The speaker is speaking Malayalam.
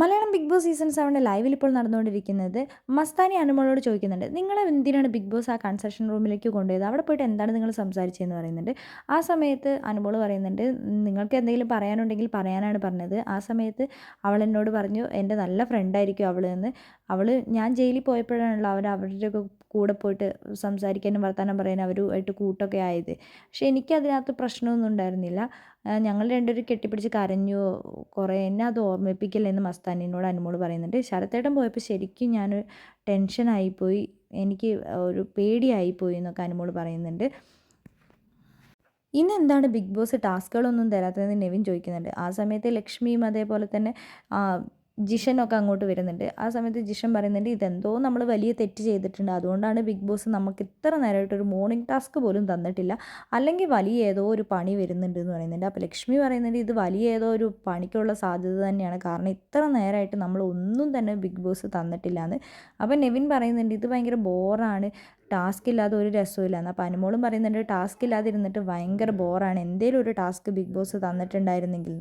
മലയാളം ബിഗ് ബോസ് സീസൺ സെവന്റെ ലൈവിൽ ഇപ്പോൾ നടന്നുകൊണ്ടിരിക്കുന്നത് മസ്താനി അനുമോളോട് ചോദിക്കുന്നുണ്ട്. നിങ്ങൾ എന്തിനാണ് ബിഗ് ബോസ് ആ കൺസെഷൻ റൂമിലേക്ക് കൊണ്ടുപോയത്? അവിടെ പോയിട്ട് എന്താണ് നിങ്ങൾ സംസാരിച്ചതെന്ന് പറയുന്നുണ്ട്. ആ സമയത്ത് അനുമോൾ പറയുന്നുണ്ട് നിങ്ങൾക്ക് എന്തെങ്കിലും പറയാനുണ്ടെങ്കിൽ പറയാനാണ് പറഞ്ഞത്. ആ സമയത്ത് അവൾ എന്നോട് പറഞ്ഞു എന്റെ നല്ല ഫ്രണ്ടായിരിക്കും അവൾ എന്ന്. അവൾ ഞാൻ ജയിലിൽ പോയപ്പോഴാണല്ലോ അവർ അവരുടെയൊക്കെ കൂടെ പോയിട്ട് സംസാരിക്കാനും വർത്തമാനം പറയാനും അവരുമായിട്ട് കൂട്ടൊക്കെ ആയത്. പക്ഷേ എനിക്കതിനകത്ത് പ്രശ്നമൊന്നും ഉണ്ടായിരുന്നില്ല. ഞങ്ങൾ രണ്ടുപേരും കെട്ടിപ്പിടിച്ച് കരഞ്ഞു. കുറേ എന്നെ അത് ഓർമ്മിപ്പിക്കില്ല എന്ന് മസ്താനിനോട് അനുമോൾ പറയുന്നുണ്ട്. ശരത്തേട്ടൻ പോയപ്പോൾ ശരിക്കും ഞാൻ ടെൻഷനായിപ്പോയി എനിക്ക് ഒരു പേടിയായിപ്പോയി എന്നൊക്കെ അനുമോൾ പറയുന്നുണ്ട്. ഇന്ന് എന്താണ് ബിഗ് ബോസ് ടാസ്കുകളൊന്നും തരാത്തതെന്ന് നെവിൻ ചോദിക്കുന്നുണ്ട്. ആ സമയത്ത് ലക്ഷ്മിയും അതേപോലെ തന്നെ ജിഷനൊക്കെ അങ്ങോട്ട് വരുന്നുണ്ട്. ആ സമയത്ത് ജിഷൻ പറയുന്നുണ്ട് ഇതെന്തോ നമ്മൾ വലിയ തെറ്റ് ചെയ്തിട്ടുണ്ട്. അതുകൊണ്ടാണ് ബിഗ് ബോസ് നമുക്ക് ഇത്ര നേരമായിട്ടൊരു മോർണിംഗ് ടാസ്ക് പോലും തന്നിട്ടില്ല. അല്ലെങ്കിൽ വലിയ ഏതോ ഒരു പണി വരുന്നുണ്ട് എന്ന് പറയുന്നുണ്ട്. അപ്പോൾ ലക്ഷ്മി പറയുന്നുണ്ട് ഇത് വലിയ ഏതോ ഒരു പണിക്കുള്ള സാധ്യത തന്നെയാണ്. കാരണം ഇത്ര നേരമായിട്ട് നമ്മൾ ഒന്നും തന്നെ ബിഗ് ബോസ് തന്നിട്ടില്ല എന്ന് അപ്പോൾ നെവിൻ പറയുന്നുണ്ട് ഇത് ഭയങ്കര ബോറാണ്. ടാസ്ക് ഇല്ലാതെ ഒരു രസവും എന്ന് അപ്പോൾ അനുമോളും പറയുന്നുണ്ട് ടാസ്ക് ഇല്ലാതിരുന്നിട്ട് ഭയങ്കര ബോറാണ്. എന്തേലും ഒരു ടാസ്ക് ബിഗ് ബോസ് തന്നിട്ടുണ്ടായിരുന്നെങ്കിൽ.